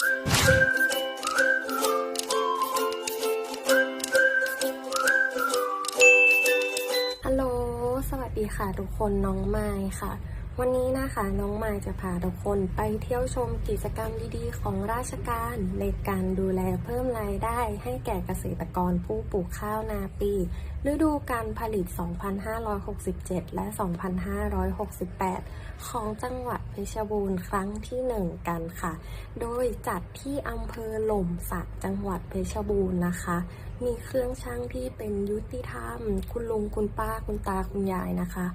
ฮัลโหล สวัสดีค่ะทุกคนน้องไม้ค่ะ วันนี้นะคะน้องไม้จะพาทุกคนไปเที่ยวชมกิจกรรมดีๆ ของราชการในการดูแลเพิ่มร ให้แก่เกษตรกรผู้ปลูกข้าวนาปี ฤดูการผลิต 2567 และ 2568 ของจังหวัดเพชรบูรณ์ครั้งที่หนึ่งกันค่ะ โดยจัดที่อำเภอหล่มสักจังหวัดเพชรบูรณ์นะคะ มีเครื่องช่างที่เป็นยุติธรรม คุณลุงคุณป้าคุณตาคุณยายนะคะ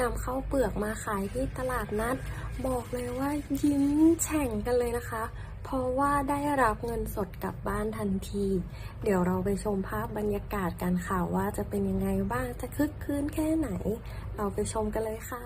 นำเข้าวเปลือกมาขายที่ตลาดนัด บอกเลยว่ายิ้มแฉ่งกันเลยนะคะ เพราะว่าได้รับเงินสดกลับบ้านทันที เดี๋ยวเราไปชมภาพบรรยากาศกันค่ะว่าจะเป็นยังไงบ้างจะคึกคืนแค่ไหน เราไปชมกันเลยค่ะ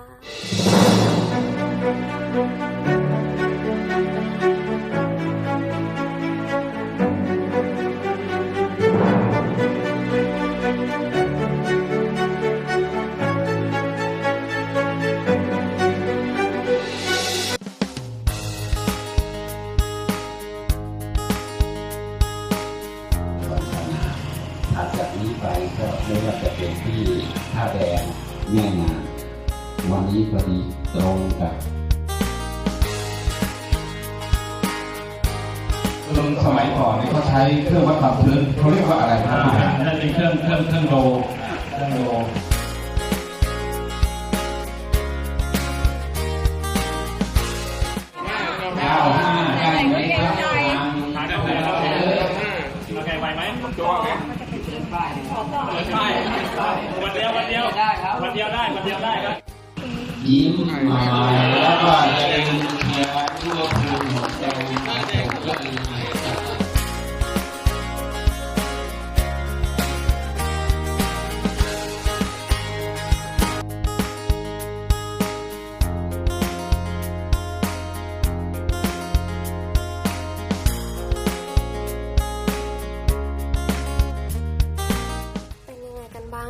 ไปก็ไม่ว่าจะเป็นที่ท่าแดงแม่นางวันนี้พอดีตรงกับลงสมัยก่อนเนี่ยเขาใช้เครื่องวัดความชื้นเขาเรียกว่าอะไรครับอ่านั่นเป็นเครื่องเครื่องเครื่องโลเครื่องโลเก้าห้าได้ไหมครับหาได้เลยครับโอเคไปไหมตัวไหม ใช่วันเดียววันเดียววันเดียวได้วันเดียวได้ครับยิ้มมาแล้วก็จะเป็นเชียร์ทั่วภูมิหั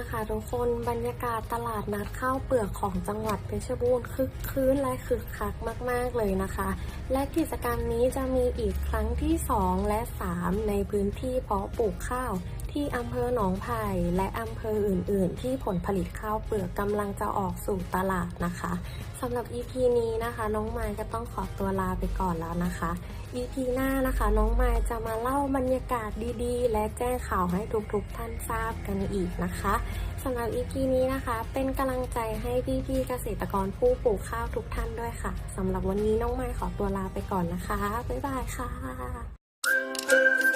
นบ้างคะทุกคนบรรยากาศตลาดนัดข้าวเปลือกของจังหวัดเพชรบูรณ์คึกคืนและคึกคักมาก ๆ เลยนะคะ และกิจกรรมนี้จะมีอีกครั้งที่ 2 และ 3 ในพื้นที่เพาะปลูกข้าว ที่อำเภอหนองไผ่และอำเภออื่น ๆ ที่ผลผลิตข้าวเปลือกกำลังจะออกสู่ตลาดนะคะสำหรับ EP นี้นะคะ น้องไม้ก็ต้องขอตัวลาไปก่อนแล้วนะคะ EP หน้านะคะ น้องไม้จะมาเล่าบรรยากาศดีๆ และแจ้งข่าวให้ทุกๆท่านทราบกันอีกนะคะสำหรับ EP นี้นะคะ เป็นกำลังใจให้พี่ๆเกษตรกรผู้ปลูกข้าวทุกท่านด้วยค่ะสำหรับวันนี้น้องไม้ขอตัวลาไปก่อนนะคะบ๊ายบายค่ะ